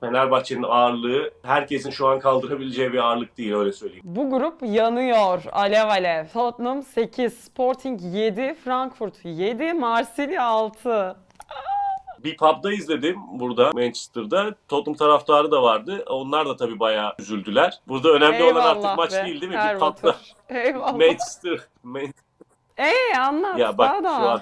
Fenerbahçe'nin ağırlığı herkesin şu an kaldırabileceği bir ağırlık değil öyle söyleyeyim. Bu grup yanıyor. Alev alev. Tottenham 8, Sporting 7, Frankfurt 7, Marsilya 6. Bir pub'da izledim burada Manchester'da. Tottenham taraftarı da vardı. Onlar da tabii bayağı üzüldüler. Burada önemli olan artık maç be, değil değil mi? her Bir pub'da. Eyvallah. Manchester. Man- Ee anlat ya bak daha şu da. an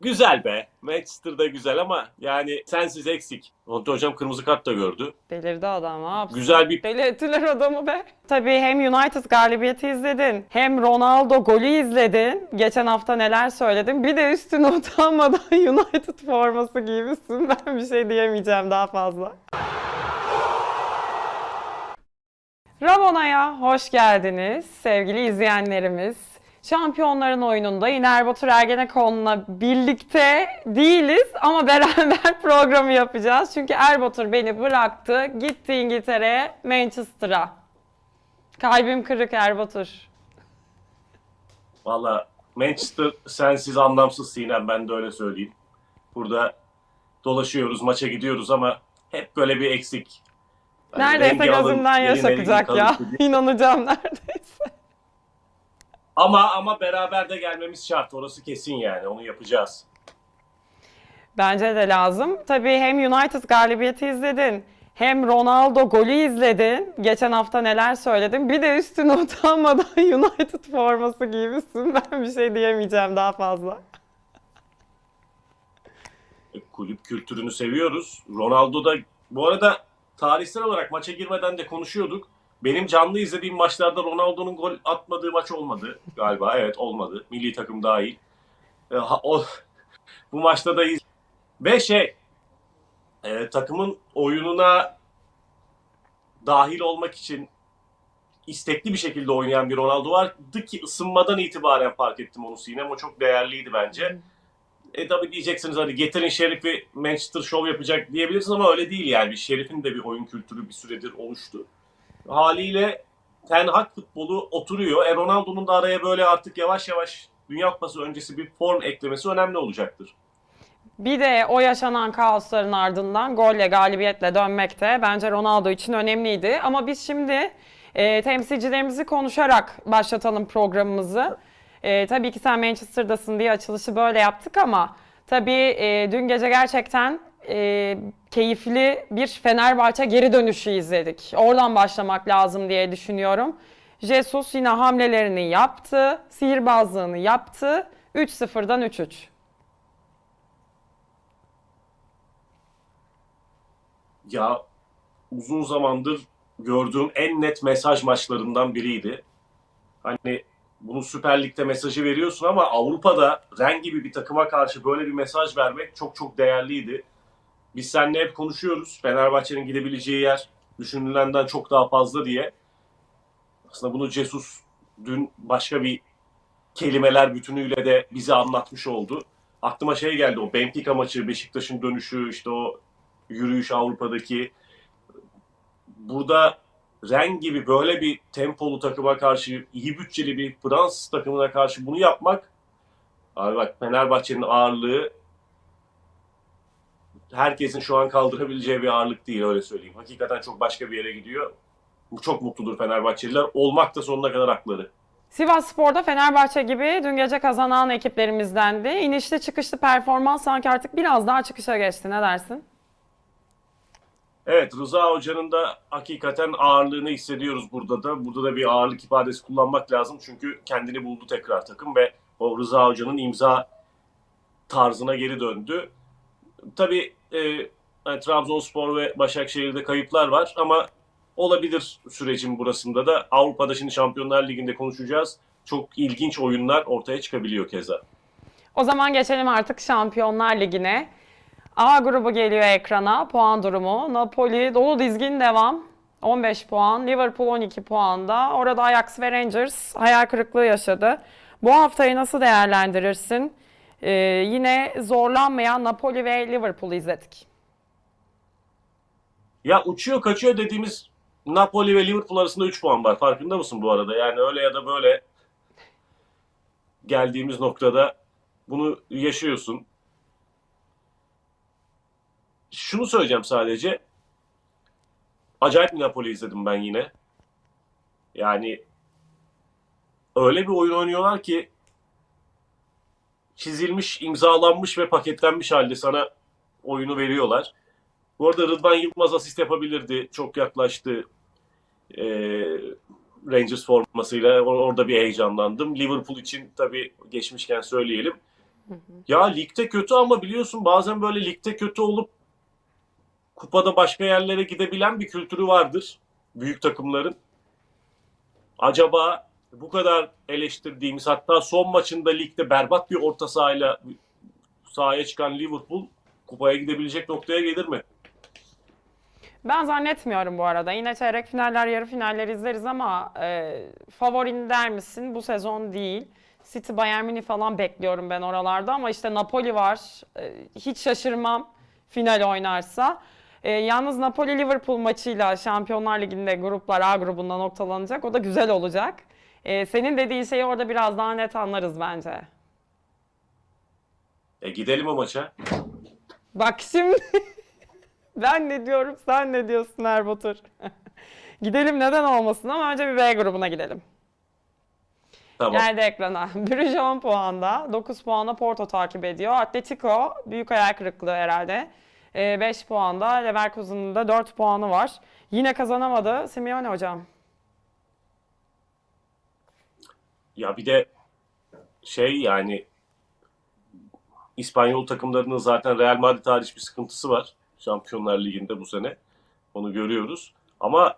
güzel be. Manchester'da güzel ama yani sensiz eksik. Conte hocam kırmızı kart da gördü. Delirdi adam ne yapsın? Güzel bir Deli ettiler adamı be. Tabii hem United galibiyeti izledin, hem Ronaldo golü izledin. Geçen hafta neler söyledim. Bir de üstüne utanmadan United forması giymişsin. Ben bir şey diyemeyeceğim daha fazla. Ramona'ya hoş geldiniz sevgili izleyenlerimiz. Şampiyonların oyununda yine Erbatur Ergenekon'la birlikte değiliz ama beraber programı yapacağız. Çünkü Erbatur beni bıraktı, gitti İngiltere'ye, Manchester'a. Kalbim kırık Erbatur. Valla Manchester sensiz anlamsız Sinem ben de öyle söyleyeyim. Burada dolaşıyoruz, maça gidiyoruz ama hep böyle bir eksik. Hani Neredeyse gözümden yaş akacak ya. İnanacağım neredeyse. Ama ama beraber de gelmemiz şart. Orası kesin yani. Onu yapacağız. Bence de lazım. Tabii hem United galibiyeti izledin, hem Ronaldo golü izledin. Geçen hafta neler söyledim. Bir de üstüne utanmadan United forması giymişsin. Ben bir şey diyemeyeceğim daha fazla. E, Kulüp kültürünü seviyoruz. Ronaldo da bu arada tarihsel olarak maça girmeden de konuşuyorduk. Benim canlı izlediğim maçlarda Ronaldo'nun gol atmadığı maç olmadı galiba. Evet olmadı. Milli takım dahil. E, ha- o, bu maçta da iz- ve şey e, takımın oyununa dahil olmak için istekli bir şekilde oynayan bir Ronaldo vardı ki ısınmadan itibaren fark ettim onu Sinem. O çok değerliydi bence. E tabi diyeceksiniz hadi getirin Şerif'i Manchester Show yapacak diyebilirsiniz ama öyle değil yani. Şerif'in de bir oyun kültürü bir süredir oluştu. Haliyle Ten Hag futbolu oturuyor. E Ronaldo'nun da araya böyle artık yavaş yavaş Dünya Kupası öncesi bir form eklemesi önemli olacaktır. Bir de o yaşanan kaosların ardından golle galibiyetle dönmek de bence Ronaldo için önemliydi. Ama biz şimdi e, temsilcilerimizi konuşarak başlatalım programımızı. E, tabii ki sen Manchester'dasın diye açılışı böyle yaptık ama tabii e, dün gece gerçekten e, keyifli bir Fenerbahçe geri dönüşü izledik. Oradan başlamak lazım diye düşünüyorum. Jesus yine hamlelerini yaptı, sihirbazlığını yaptı. 3-0'dan 3-3. Ya uzun zamandır gördüğüm en net mesaj maçlarından biriydi. Hani bunu Süper Lig'de mesajı veriyorsun ama Avrupa'da Ren gibi bir takıma karşı böyle bir mesaj vermek çok çok değerliydi. Biz seninle hep konuşuyoruz. Fenerbahçe'nin gidebileceği yer düşünülenden çok daha fazla diye. Aslında bunu Jesus dün başka bir kelimeler bütünüyle de bize anlatmış oldu. Aklıma şey geldi o Benfica maçı, Beşiktaş'ın dönüşü, işte o yürüyüş Avrupa'daki. Burada Ren gibi böyle bir tempolu takıma karşı, iyi bütçeli bir Fransız takımına karşı bunu yapmak, abi bak Fenerbahçe'nin ağırlığı herkesin şu an kaldırabileceği bir ağırlık değil öyle söyleyeyim. Hakikaten çok başka bir yere gidiyor. Bu çok mutludur Fenerbahçeliler. Olmak da sonuna kadar hakları. Sivas Spor'da Fenerbahçe gibi dün gece kazanan ekiplerimizdendi. İnişli çıkışlı performans sanki artık biraz daha çıkışa geçti. Ne dersin? Evet Rıza Hoca'nın da hakikaten ağırlığını hissediyoruz burada da. Burada da bir ağırlık ifadesi kullanmak lazım. Çünkü kendini buldu tekrar takım ve o Rıza Hoca'nın imza tarzına geri döndü. Tabii e, hani Trabzonspor ve Başakşehir'de kayıplar var ama olabilir sürecin burasında da. Avrupa'da şimdi Şampiyonlar Ligi'nde konuşacağız. Çok ilginç oyunlar ortaya çıkabiliyor keza. O zaman geçelim artık Şampiyonlar Ligi'ne. A grubu geliyor ekrana. Puan durumu. Napoli dolu dizgin devam. 15 puan. Liverpool 12 puanda. Orada Ajax ve Rangers hayal kırıklığı yaşadı. Bu haftayı nasıl değerlendirirsin? Ee, yine zorlanmayan Napoli ve Liverpool'u izledik. Ya uçuyor kaçıyor dediğimiz Napoli ve Liverpool arasında 3 puan var. Farkında mısın bu arada? Yani öyle ya da böyle geldiğimiz noktada bunu yaşıyorsun. Şunu söyleyeceğim sadece. acayip bir Napoli izledim ben yine. Yani öyle bir oyun oynuyorlar ki çizilmiş, imzalanmış ve paketlenmiş halde sana oyunu veriyorlar. Bu arada Rıdvan Yılmaz asist yapabilirdi. Çok yaklaştı. Ee, Rangers formasıyla Or- orada bir heyecanlandım. Liverpool için tabii geçmişken söyleyelim. Ya ligde kötü ama biliyorsun bazen böyle ligde kötü olup kupada başka yerlere gidebilen bir kültürü vardır büyük takımların. Acaba bu kadar eleştirdiğimiz hatta son maçında ligde berbat bir orta sahayla sahaya çıkan Liverpool kupaya gidebilecek noktaya gelir mi? Ben zannetmiyorum bu arada. Yine çeyrek finaller, yarı finaller izleriz ama e, favorin der misin? Bu sezon değil. City, Bayern Münih falan bekliyorum ben oralarda ama işte Napoli var. E, hiç şaşırmam final oynarsa. E, yalnız Napoli-Liverpool maçıyla Şampiyonlar Ligi'nde gruplar A grubunda noktalanacak. O da güzel olacak. E, senin dediğin şeyi orada biraz daha net anlarız bence. E gidelim o maça. Bak şimdi ben ne diyorum sen ne diyorsun Erbatur. gidelim neden olmasın ama önce bir B grubuna gidelim. Tamam. Geldi ekrana. Brugge 10 puanda. 9 puanla Porto takip ediyor. Atletico büyük hayal kırıklığı herhalde. 5 puanda. Leverkusen'ın da 4 puanı var. Yine kazanamadı Simeone hocam. Ya bir de şey yani İspanyol takımlarının zaten Real Madrid hariç bir sıkıntısı var. Şampiyonlar Ligi'nde bu sene. Onu görüyoruz. Ama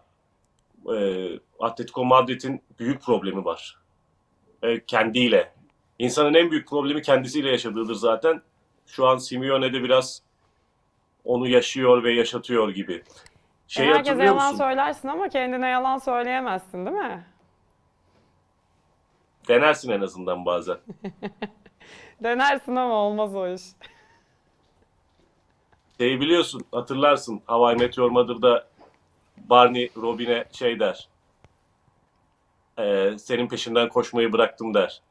e, Atletico Madrid'in büyük problemi var. E, kendiyle. İnsanın en büyük problemi kendisiyle yaşadığıdır zaten. Şu an Simeone de biraz onu yaşıyor ve yaşatıyor gibi. Şey herkese yalan musun? söylersin ama kendine yalan söyleyemezsin değil mi? Denersin en azından bazen. Denersin ama olmaz o iş. Şeyi biliyorsun, hatırlarsın. Hawaii Meteor Mother'da Barney Robin'e şey der. "Ee, senin peşinden koşmayı bıraktım der.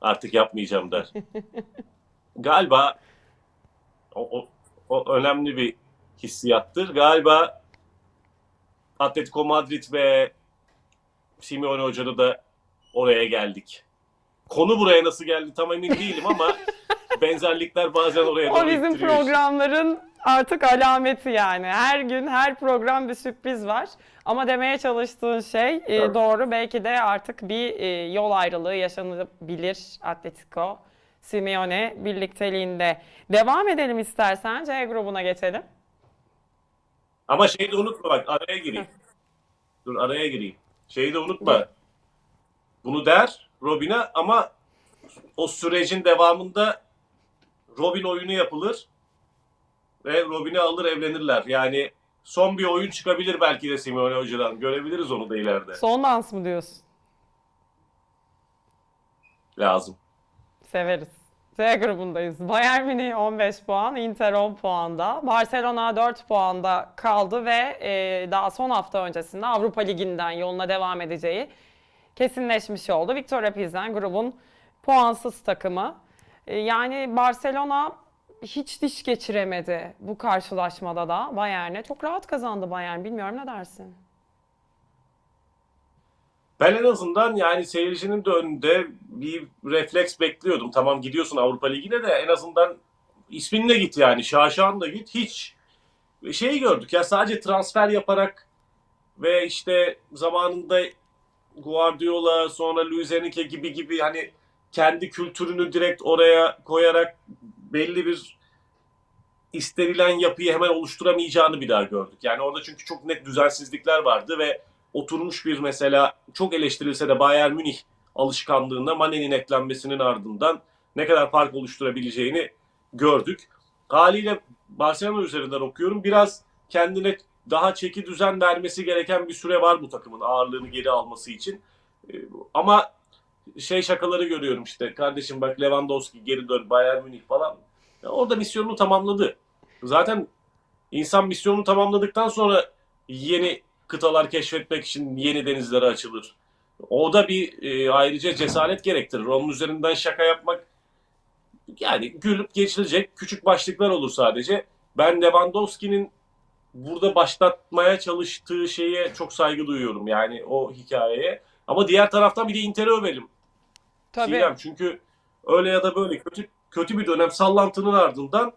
Artık yapmayacağım der. Galiba o, o, o önemli bir hissiyattır. Galiba Atletico Madrid ve Simeone Hoca'da da oraya geldik. Konu buraya nasıl geldi tam emin değilim ama benzerlikler bazen oraya O doğru bizim ittiriyor işte. programların artık alameti yani. Her gün, her program bir sürpriz var. Ama demeye çalıştığın şey e, Evet. doğru. Belki de artık bir e, yol ayrılığı yaşanabilir Atletico, Simeone birlikteliğinde. Devam edelim istersen. C grubuna geçelim. Ama şeyi de unutma bak araya gireyim. Dur araya gireyim. Şeyi de unutma. Bunu der Robin'e ama o sürecin devamında Robin oyunu yapılır ve Robin'i alır evlenirler. Yani son bir oyun çıkabilir belki de Simeone Hoca'dan. Görebiliriz onu da ileride. Son dans mı diyorsun? Lazım. Severiz. C grubundayız. Bayern Münih 15 puan, Inter 10 puanda. Barcelona 4 puanda kaldı ve e, daha son hafta öncesinde Avrupa Ligi'nden yoluna devam edeceği kesinleşmiş oldu. Victoria Pilsen grubun puansız takımı. E, yani Barcelona hiç diş geçiremedi bu karşılaşmada da Bayern'e. Çok rahat kazandı Bayern. Bilmiyorum ne dersin? Ben en azından yani seyircinin de önünde bir refleks bekliyordum. Tamam gidiyorsun Avrupa Ligi'ne de en azından isminle git yani. Şaşan git. Hiç şeyi gördük ya sadece transfer yaparak ve işte zamanında Guardiola sonra Luis Enrique gibi gibi hani kendi kültürünü direkt oraya koyarak belli bir istenilen yapıyı hemen oluşturamayacağını bir daha gördük. Yani orada çünkü çok net düzensizlikler vardı ve oturmuş bir mesela çok eleştirilse de Bayern Münih alışkanlığında Mane'nin eklenmesinin ardından ne kadar fark oluşturabileceğini gördük. Haliyle Barcelona üzerinden okuyorum. Biraz kendine daha çeki düzen vermesi gereken bir süre var bu takımın ağırlığını geri alması için. Ee, Ama şey şakaları görüyorum işte. Kardeşim bak Lewandowski geri dön Bayern Münih falan. Ya orada misyonunu tamamladı. Zaten insan misyonunu tamamladıktan sonra yeni kıtalar keşfetmek için yeni denizlere açılır. O da bir e, ayrıca cesaret gerektirir. Onun üzerinden şaka yapmak yani gülüp geçilecek küçük başlıklar olur sadece. Ben Lewandowski'nin burada başlatmaya çalıştığı şeye çok saygı duyuyorum. Yani o hikayeye. Ama diğer taraftan bir de Inter'i övelim. Tabii. Sinem. Çünkü öyle ya da böyle kötü kötü bir dönem sallantının ardından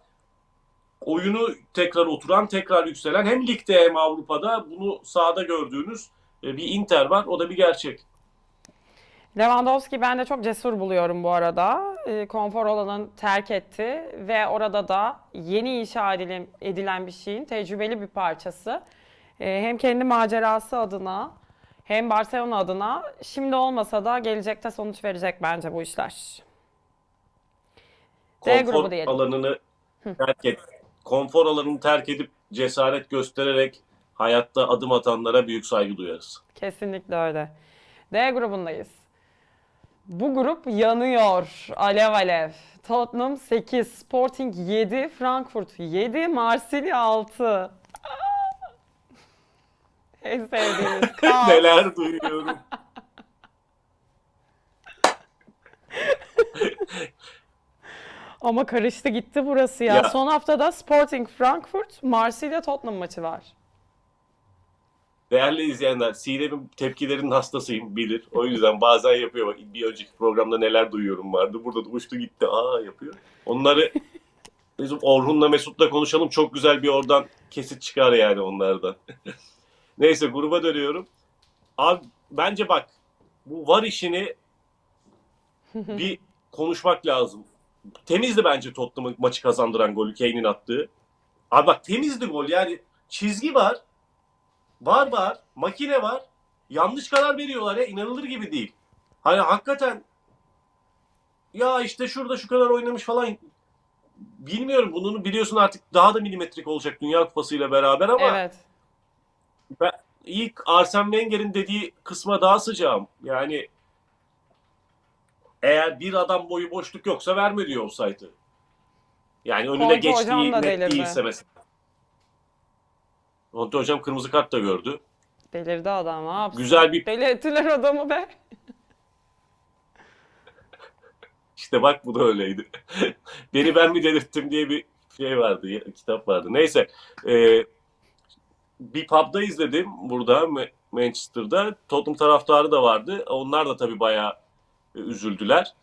oyunu tekrar oturan, tekrar yükselen hem ligde hem Avrupa'da bunu sahada gördüğünüz e, bir Inter var. O da bir gerçek. Lewandowski ben de çok cesur buluyorum bu arada. E, konfor alanını terk etti ve orada da yeni inşa edilen, edilen bir şeyin tecrübeli bir parçası. E, hem kendi macerası adına hem Barcelona adına şimdi olmasa da gelecekte sonuç verecek bence bu işler. D grubu Konfor diyelim. alanını terk et. Konfor alanını terk edip cesaret göstererek hayatta adım atanlara büyük saygı duyarız. Kesinlikle öyle. D grubundayız. Bu grup yanıyor. Alev alev. Tottenham 8, Sporting 7, Frankfurt 7, Marsilya 6. En sevdiğimiz kaos. Neler duyuyorum. Ama karıştı gitti burası ya. Ya. Son haftada Sporting Frankfurt, Marsilya Tottenham maçı var. Değerli izleyenler, Sinem'in tepkilerinin hastasıyım bilir. O yüzden bazen yapıyor. Bak bir önceki programda neler duyuyorum vardı. Burada da uçtu gitti. Aa yapıyor. Onları bizim Orhun'la Mesut'la konuşalım. Çok güzel bir oradan kesit çıkar yani onlardan. Neyse gruba dönüyorum. Abi bence bak bu var işini bir konuşmak lazım. Temizdi bence Tottenham'ın maçı kazandıran golü Kane'in attığı. Abi bak temizdi gol yani çizgi var. Var var. Makine var. Yanlış karar veriyorlar ya. inanılır gibi değil. Hani hakikaten ya işte şurada şu kadar oynamış falan bilmiyorum. Bunun biliyorsun artık daha da milimetrik olacak Dünya Kupası ile beraber ama Evet. ilk Arsene Wenger'in dediği kısma daha sıcağım. Yani eğer bir adam boyu boşluk yoksa verme diyor offside'ı. Yani önüne hocam geçtiği net değilse mesela. Conte hocam kırmızı kart da gördü. Delirdi adam ne yapsın? Güzel bir Deli ettiler adamı be. İşte bak bu da öyleydi. Beni ben mi delirttim diye bir şey vardı, ya- kitap vardı. Neyse, e, bir pub'da izledim burada Ma- Manchester'da. Tottenham taraftarı da vardı. Onlar da tabii bayağı e, üzüldüler.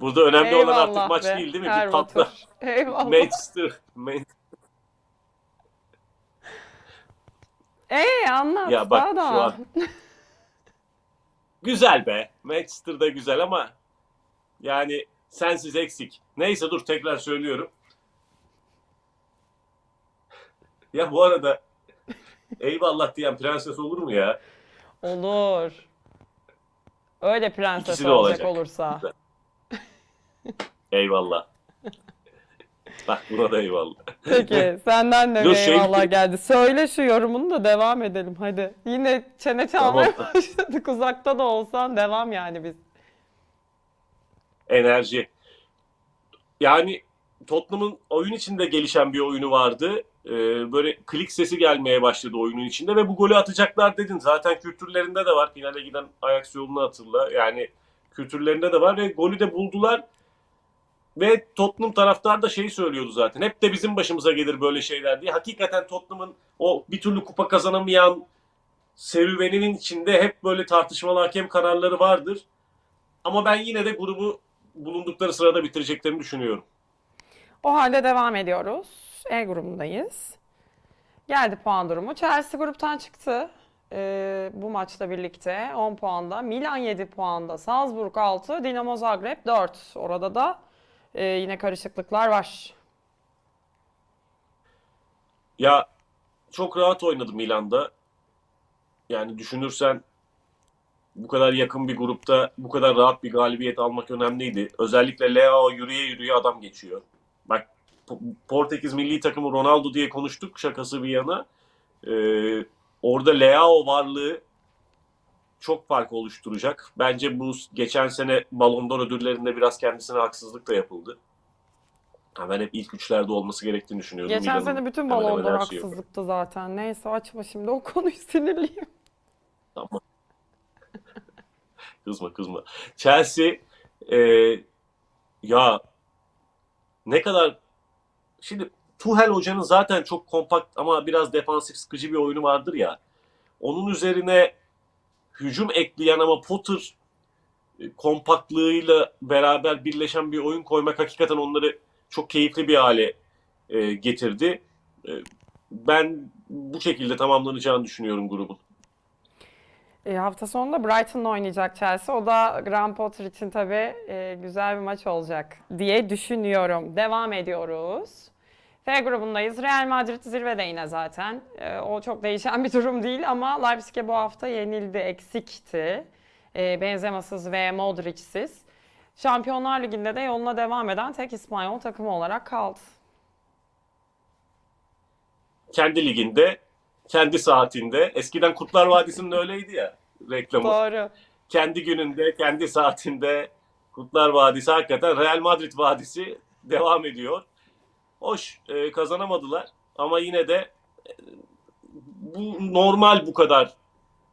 Burada önemli olan artık Eyvallah maç be, değil değil mi? her Bir pub'da. Eyvallah. Manchester, Man- Ee anlat Ya bak daha şu da. an güzel be. Manchester'da güzel ama yani sensiz eksik. Neyse dur tekrar söylüyorum. Ya bu arada eyvallah diyen prenses olur mu ya? Olur. Öyle prenses İkisi de olacak, olacak. olursa. Eyvallah. Bak buna da eyvallah. Peki senden de Dur, şey- eyvallah geldi. Söyle şu yorumunu da devam edelim hadi. Yine çene çalmaya Tamam. başladık uzakta da olsan devam yani biz. Enerji. Yani Tottenham'ın oyun içinde gelişen bir oyunu vardı. Ee, böyle klik sesi gelmeye başladı oyunun içinde ve bu golü atacaklar dedin. Zaten kültürlerinde de var. Finale giden Ajax yolunu hatırla. Yani kültürlerinde de var ve golü de buldular. Ve Tottenham taraftar da şeyi söylüyordu zaten. Hep de bizim başımıza gelir böyle şeyler diye. Hakikaten Tottenham'ın o bir türlü kupa kazanamayan serüveninin içinde hep böyle tartışmalı hakem kararları vardır. Ama ben yine de grubu bulundukları sırada bitireceklerini düşünüyorum. O halde devam ediyoruz. E grubundayız. Geldi puan durumu. Chelsea gruptan çıktı. Ee, bu maçla birlikte 10 puanda. Milan 7 puanda. Salzburg 6. Dinamo Zagreb 4. Orada da e, yine karışıklıklar var. Ya çok rahat oynadı Milan'da. Yani düşünürsen bu kadar yakın bir grupta bu kadar rahat bir galibiyet almak önemliydi. Özellikle Leao yürüye yürüye adam geçiyor. Bak Portekiz milli takımı Ronaldo diye konuştuk şakası bir yana. Ee, orada Leao varlığı çok fark oluşturacak. Bence bu geçen sene Ballon d'Or ödüllerinde biraz kendisine haksızlık da yapıldı. Ha, Ben hep ilk üçlerde olması gerektiğini düşünüyordum. Geçen sene bütün Ballon d'Or haksızlıktı zaten. Neyse açma şimdi o konuyu sinirliyim. Tamam. kızma kızma. Chelsea e, ya ne kadar şimdi Tuchel hocanın zaten çok kompakt ama biraz defansif sıkıcı bir oyunu vardır ya. Onun üzerine hücum ekleyen ama Potter e, kompaktlığıyla beraber birleşen bir oyun koymak hakikaten onları çok keyifli bir hale e, getirdi. E, ben bu şekilde tamamlanacağını düşünüyorum grubun. E, hafta sonunda Brighton'la oynayacak Chelsea. O da Graham Potter için tabii e, güzel bir maç olacak diye düşünüyorum. Devam ediyoruz. F grubundayız. Real Madrid zirvede yine zaten. E, o çok değişen bir durum değil ama Leipzig'e bu hafta yenildi, eksikti. E, Benzema'sız ve Modric'siz. Şampiyonlar Ligi'nde de yoluna devam eden tek İspanyol takımı olarak kaldı. Kendi liginde, kendi saatinde. Eskiden Kurtlar Vadisi'nin öyleydi ya reklamı. Doğru. kendi gününde, kendi saatinde Kurtlar Vadisi hakikaten Real Madrid Vadisi devam ediyor. Hoş e, kazanamadılar ama yine de e, bu normal bu kadar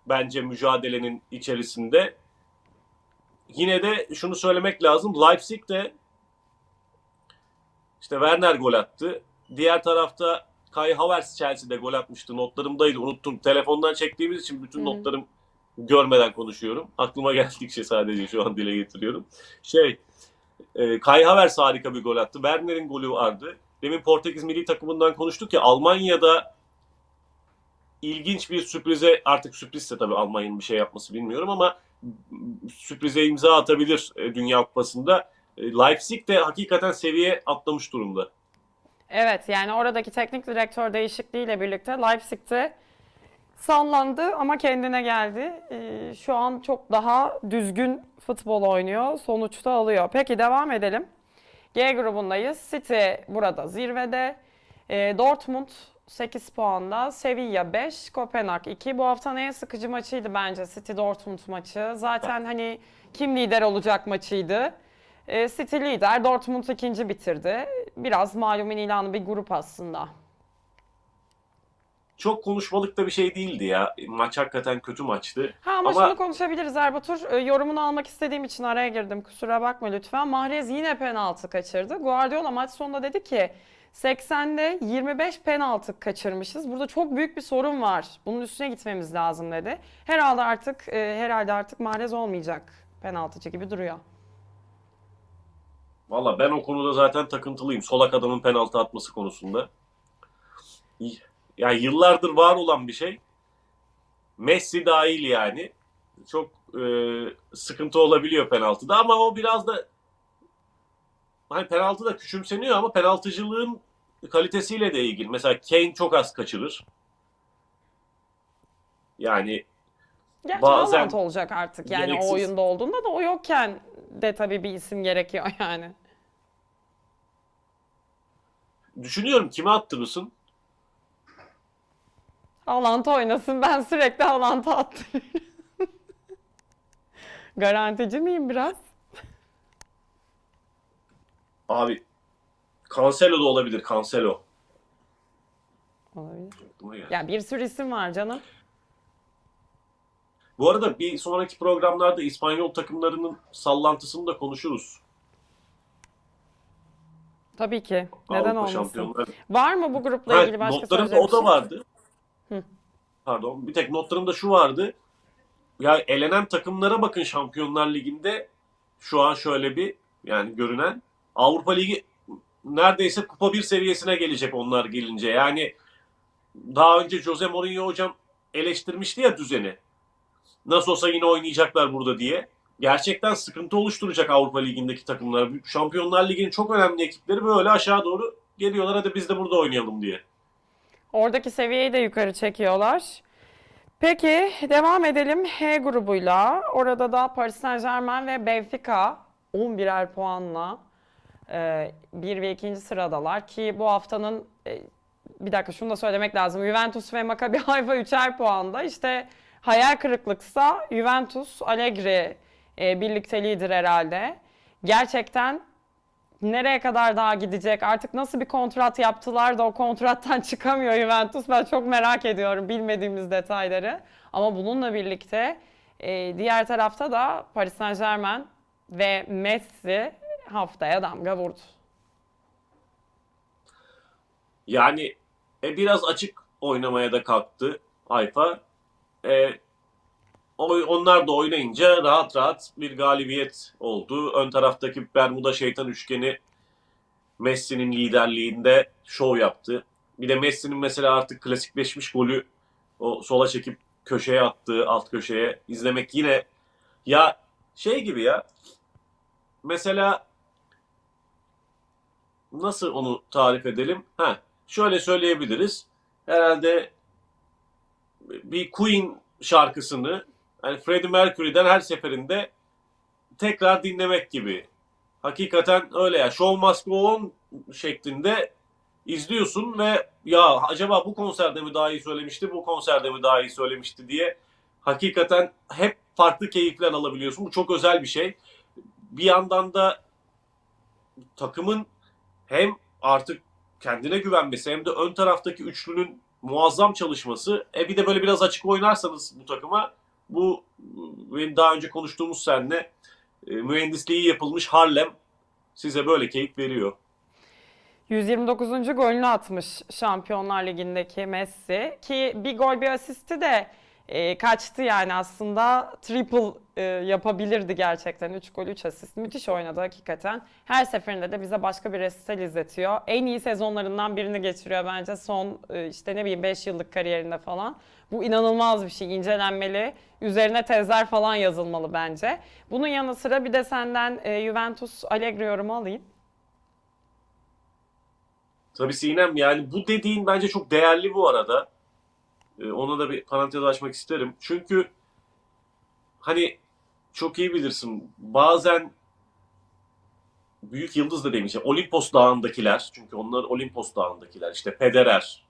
bence mücadelenin içerisinde. Yine de şunu söylemek lazım. Leipzig de işte Werner gol attı. Diğer tarafta Kai Havertz Chelsea'de gol atmıştı. Notlarımdaydı. Unuttum. Telefondan çektiğimiz için bütün Hı. notlarım görmeden konuşuyorum. Aklıma geldikçe sadece şu an dile getiriyorum. Şey, e, Kai Havertz harika bir gol attı. Werner'in golü vardı. Demin Portekiz milli takımından konuştuk ya Almanya'da ilginç bir sürprize artık sürprizse tabii Almanya'nın bir şey yapması bilmiyorum ama sürprize imza atabilir e, Dünya Kupası'nda. E, Leipzig de hakikaten seviye atlamış durumda. Evet yani oradaki teknik direktör değişikliğiyle birlikte Leipzig'te sallandı ama kendine geldi. Ee, şu an çok daha düzgün futbol oynuyor. Sonuçta alıyor. Peki devam edelim. G grubundayız. City burada zirvede. Ee, Dortmund 8 puanda. Sevilla 5, Kopenhag 2. Bu haftanın en sıkıcı maçıydı bence City Dortmund maçı. Zaten hani kim lider olacak maçıydı. Ee, City lider, Dortmund ikinci bitirdi. Biraz malumun ilanı bir grup aslında. Çok konuşmalık da bir şey değildi ya. Maç hakikaten kötü maçtı. Ha ama, Ama- şunu konuşabiliriz Erbatur. Ee, yorumunu almak istediğim için araya girdim. Kusura bakma lütfen. Mahrez yine penaltı kaçırdı. Guardiola maç sonunda dedi ki 80'de 25 penaltı kaçırmışız. Burada çok büyük bir sorun var. Bunun üstüne gitmemiz lazım dedi. Herhalde artık e, herhalde artık Mahrez olmayacak penaltıcı gibi duruyor. Valla ben o konuda zaten takıntılıyım. Solak adamın penaltı atması konusunda. Yani yıllardır var olan bir şey. Messi dahil yani. Çok e, sıkıntı olabiliyor penaltıda ama o biraz da hani penaltı da küçümseniyor ama penaltıcılığın kalitesiyle de ilgili. Mesela Kane çok az kaçırır. Yani Gerçi Bazen Haaland olacak artık yani gereksiz. o oyunda olduğunda da o yokken de tabii bir isim gerekiyor yani. düşünüyorum kime attırırsın? Haaland oynasın ben sürekli Haaland'a attırıyorum. Garantici miyim biraz? Abi Cancelo da olabilir. Cancelo. Olabilir. Aklıma geldi. Ya bir sürü isim var canım. Bu arada bir sonraki programlarda İspanyol takımlarının sallantısını da konuşuruz. Tabii ki. Neden Avrupa olmasın? Şampiyonları. Var mı bu grupla ilgili başka notlarımda söyleyecek o bir da şey? vardı. Hı. Pardon. Bir tek notlarımda şu vardı. Ya elenen takımlara bakın Şampiyonlar Ligi'nde şu an şöyle bir yani görünen Avrupa Ligi neredeyse kupa bir seviyesine gelecek onlar gelince. Yani daha önce Jose Mourinho hocam eleştirmişti ya düzeni. Nasıl olsa yine oynayacaklar burada diye. Gerçekten sıkıntı oluşturacak Avrupa Ligi'ndeki takımlar. Şampiyonlar Ligi'nin çok önemli ekipleri böyle aşağı doğru geliyorlar. Hadi biz de burada oynayalım diye. Oradaki seviyeyi de yukarı çekiyorlar. Peki devam edelim H grubuyla. Orada da Paris Saint-Germain ve Benfica 11'er puanla 1 ve 2. sıradalar ki bu haftanın e, bir dakika şunu da söylemek lazım. Juventus ve Maccabi Haifa 3'er puanda. İşte hayal kırıklıksa Juventus Allegri e, birlikteliğidir herhalde. Gerçekten nereye kadar daha gidecek? Artık nasıl bir kontrat yaptılar da o kontrattan çıkamıyor Juventus? Ben çok merak ediyorum bilmediğimiz detayları. Ama bununla birlikte e, diğer tarafta da Paris Saint-Germain ve Messi haftaya damga vurdu. Yani e, biraz açık oynamaya da kalktı Ayfa. E, onlar da oynayınca rahat rahat bir galibiyet oldu. Ön taraftaki Bermuda şeytan üçgeni Messi'nin liderliğinde şov yaptı. Bir de Messi'nin mesela artık klasikleşmiş golü o sola çekip köşeye attığı alt köşeye izlemek yine ya şey gibi ya mesela nasıl onu tarif edelim? Ha, şöyle söyleyebiliriz. Herhalde bir Queen şarkısını yani Freddie Mercury'den her seferinde tekrar dinlemek gibi. Hakikaten öyle ya. Show must go on şeklinde izliyorsun ve ya acaba bu konserde mi daha iyi söylemişti, bu konserde mi daha iyi söylemişti diye hakikaten hep farklı keyifler alabiliyorsun. Bu çok özel bir şey. Bir yandan da takımın hem artık kendine güvenmesi hem de ön taraftaki üçlünün muazzam çalışması. E bir de böyle biraz açık oynarsanız bu takıma bu benim daha önce konuştuğumuz seninle e, mühendisliği yapılmış Harlem size böyle keyif veriyor. 129. golünü atmış Şampiyonlar Ligi'ndeki Messi. Ki bir gol bir asisti de e, kaçtı yani aslında. Triple e, yapabilirdi gerçekten. 3 gol 3 asist. Müthiş oynadı hakikaten. Her seferinde de bize başka bir resital izletiyor. En iyi sezonlarından birini geçiriyor bence son e, işte ne bileyim 5 yıllık kariyerinde falan bu inanılmaz bir şey incelenmeli üzerine tezler falan yazılmalı bence bunun yanı sıra bir de senden e, Juventus Allegri yorumu alayım. Tabii Sinem yani bu dediğin bence çok değerli bu arada. Ee, ona da bir parantez açmak isterim. Çünkü hani çok iyi bilirsin bazen büyük yıldız da demeyeceğim. Olimpos Dağı'ndakiler çünkü onlar Olimpos Dağı'ndakiler işte Federer,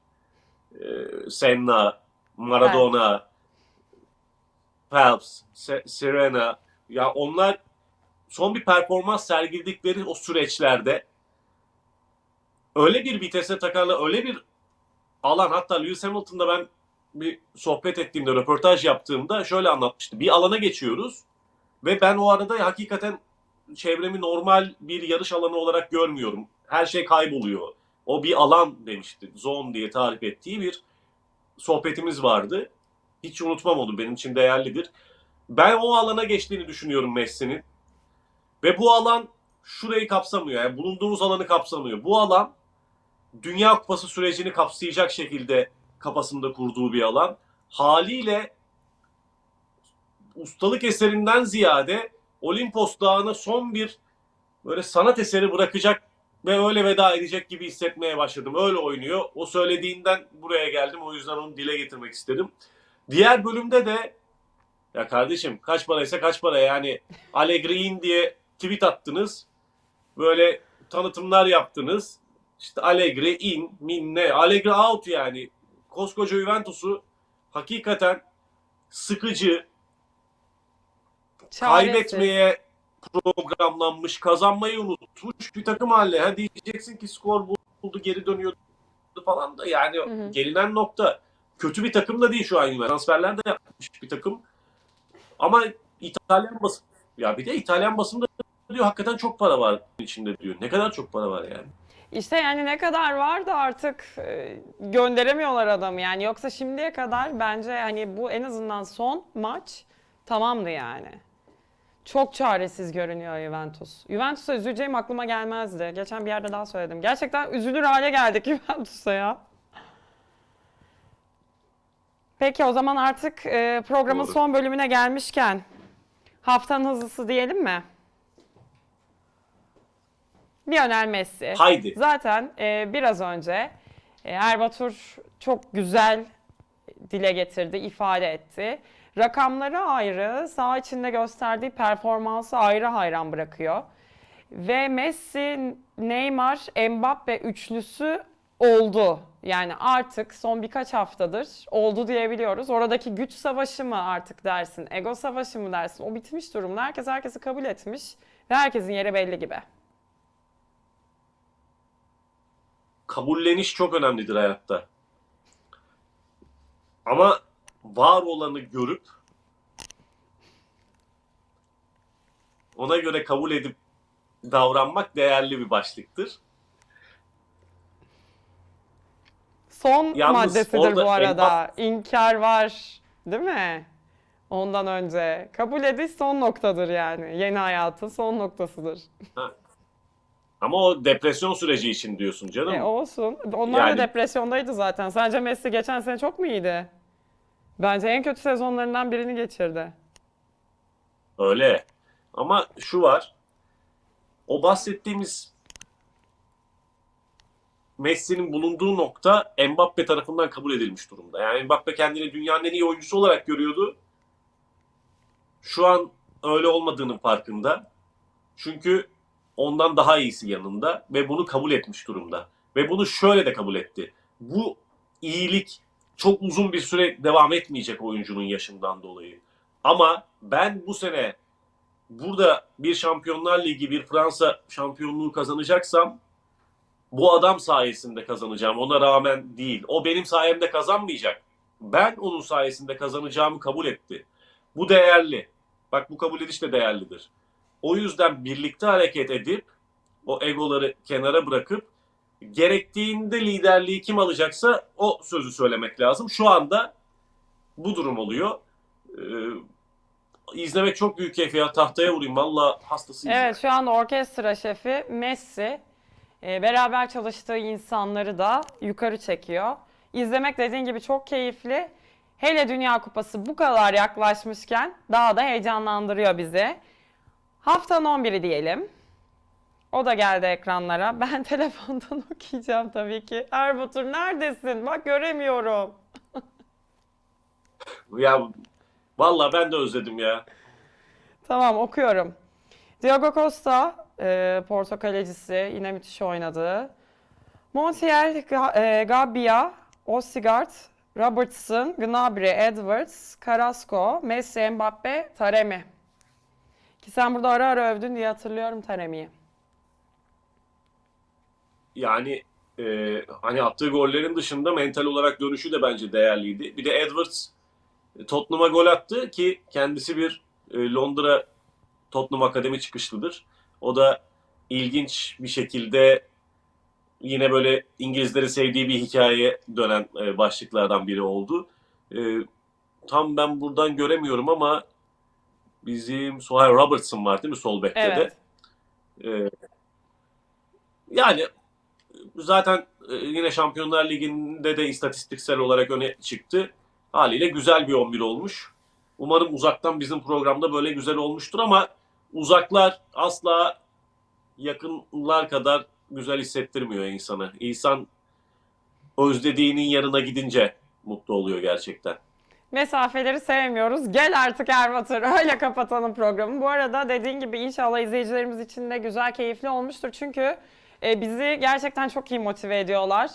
e, Senna, Maradona, Phelps, Se- Serena ya onlar son bir performans sergiledikleri o süreçlerde öyle bir vitese takarlar, öyle bir alan hatta Lewis Hamilton'da ben bir sohbet ettiğimde, röportaj yaptığımda şöyle anlatmıştı. Bir alana geçiyoruz ve ben o arada hakikaten çevremi normal bir yarış alanı olarak görmüyorum. Her şey kayboluyor. O bir alan demişti. Zone diye tarif ettiği bir sohbetimiz vardı. Hiç unutmam onu. Benim için değerlidir. Ben o alana geçtiğini düşünüyorum Messi'nin. Ve bu alan şurayı kapsamıyor. Yani bulunduğumuz alanı kapsamıyor. Bu alan Dünya Kupası sürecini kapsayacak şekilde kafasında kurduğu bir alan. Haliyle ustalık eserinden ziyade Olimpos Dağı'na son bir böyle sanat eseri bırakacak ve öyle veda edecek gibi hissetmeye başladım. Öyle oynuyor. O söylediğinden buraya geldim. O yüzden onu dile getirmek istedim. Diğer bölümde de ya kardeşim kaç paraysa kaç para yani Allegri in diye tweet attınız. Böyle tanıtımlar yaptınız. İşte Allegri in, min ne? Allegri out yani. Koskoca Juventus'u hakikaten sıkıcı, Çaresiz. kaybetmeye programlanmış, kazanmayı unutmuş bir takım haline. Ha diyeceksin ki skor buldu, geri dönüyordu falan da yani hı. gelinen nokta kötü bir takım da değil şu an Juventus. Transferler de yapmış bir takım. Ama İtalyan basın ya bir de İtalyan basında diyor hakikaten çok para var içinde diyor. Ne kadar çok para var yani. İşte yani ne kadar var da artık e, gönderemiyorlar adamı yani. Yoksa şimdiye kadar bence hani bu en azından son maç tamamdı yani. Çok çaresiz görünüyor Juventus. Juventus'a üzüleceğim aklıma gelmezdi. Geçen bir yerde daha söyledim. Gerçekten üzülür hale geldik Juventus'a ya. Peki o zaman artık e, programın Doğru. son bölümüne gelmişken haftanın hızlısı diyelim mi? Lionel Messi. Haydi. Zaten e, biraz önce e, Erbatur çok güzel dile getirdi, ifade etti. Rakamları ayrı, saha içinde gösterdiği performansı ayrı hayran bırakıyor. Ve Messi, Neymar, Mbappe üçlüsü oldu. Yani artık son birkaç haftadır oldu diyebiliyoruz. Oradaki güç savaşı mı artık dersin, ego savaşı mı dersin o bitmiş durumda. Herkes herkesi kabul etmiş ve herkesin yeri belli gibi. kabulleniş çok önemlidir hayatta. Ama var olanı görüp ona göre kabul edip davranmak değerli bir başlıktır. son Yalnız maddesidir bu arada. İnkar var. Değil mi? Ondan önce. Kabul ediş son noktadır yani. Yeni hayatın son noktasıdır. Ama o depresyon süreci için diyorsun canım. E olsun. Onlar Yani- da depresyondaydı zaten. Sence Messi geçen sene çok mu iyiydi? Bence en kötü sezonlarından birini geçirdi. Öyle. Ama şu var. O bahsettiğimiz Messi'nin bulunduğu nokta Mbappe tarafından kabul edilmiş durumda. Yani Mbappe kendini dünyanın en iyi oyuncusu olarak görüyordu. Şu an öyle olmadığının farkında. Çünkü ondan daha iyisi yanında ve bunu kabul etmiş durumda. Ve bunu şöyle de kabul etti. Bu iyilik çok uzun bir süre devam etmeyecek oyuncunun yaşından dolayı. Ama ben bu sene burada bir Şampiyonlar Ligi, bir Fransa şampiyonluğu kazanacaksam bu adam sayesinde kazanacağım. Ona rağmen değil. O benim sayemde kazanmayacak. Ben onun sayesinde kazanacağımı kabul etti. Bu değerli. Bak bu kabul ediş de değerlidir. O yüzden birlikte hareket edip o egoları kenara bırakıp gerektiğinde liderliği kim alacaksa o sözü söylemek lazım. Şu anda bu durum oluyor. Ee, izlemek çok büyük keyif ya. Tahtaya vurayım. Valla hastasıyız. Evet şu anda orkestra şefi Messi e, beraber çalıştığı insanları da yukarı çekiyor. İzlemek dediğin gibi çok keyifli. Hele Dünya Kupası bu kadar yaklaşmışken daha da heyecanlandırıyor bizi. Haftanın 11'i diyelim. O da geldi ekranlara. Ben telefondan okuyacağım tabii ki. Erbatur neredesin? Bak göremiyorum. Ya valla ben de özledim ya. Tamam okuyorum. Diogo Costa, e, Porto kalecisi yine müthiş oynadı. Montiel, Ga- e, Gabbia, Osigart, Robertson, Gnabry, Edwards, Carrasco, Messi, Mbappe, Taremi. Ki sen burada ara ara övdün diye hatırlıyorum Taremi'yi. Yani e, hani attığı gollerin dışında mental olarak dönüşü de bence değerliydi. Bir de Edwards e, Tottenham'a gol attı ki kendisi bir e, Londra Tottenham Akademi çıkışlıdır. O da ilginç bir şekilde yine böyle İngilizleri sevdiği bir hikaye dönen e, başlıklardan biri oldu. E, tam ben buradan göremiyorum ama bizim Sohail Robertson var değil mi sol bekte de? Evet. E, yani zaten e, yine Şampiyonlar Ligi'nde de istatistiksel olarak öne çıktı. Haliyle güzel bir 11 olmuş. Umarım uzaktan bizim programda böyle güzel olmuştur ama uzaklar asla yakınlar kadar güzel hissettirmiyor insanı. İnsan özlediğinin yanına gidince mutlu oluyor gerçekten. Mesafeleri sevmiyoruz. Gel artık Erbatur. Öyle kapatalım programı. Bu arada dediğin gibi inşallah izleyicilerimiz için de güzel, keyifli olmuştur. Çünkü e, bizi gerçekten çok iyi motive ediyorlar.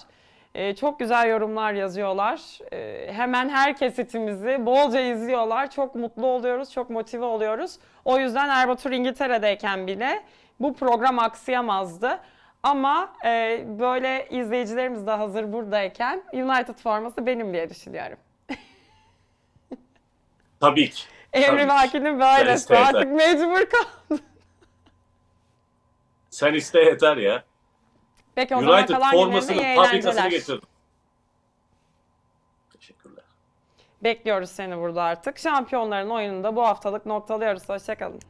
E, çok güzel yorumlar yazıyorlar. E, hemen her kesitimizi bolca izliyorlar. Çok mutlu oluyoruz, çok motive oluyoruz. O yüzden Erbatur İngiltere'deyken bile bu program aksayamazdı. Ama e, böyle izleyicilerimiz de hazır buradayken United forması benim diye düşünüyorum. Tabii ki. Emri. Vaki'nin böylesi. Artık mecbur kaldım. Sen iste yeter ya. Peki o United zaman formasının fabrikasını getirdim. Teşekkürler. Bekliyoruz seni burada artık. Şampiyonların oyununda bu haftalık noktalıyoruz. Hoşçakalın.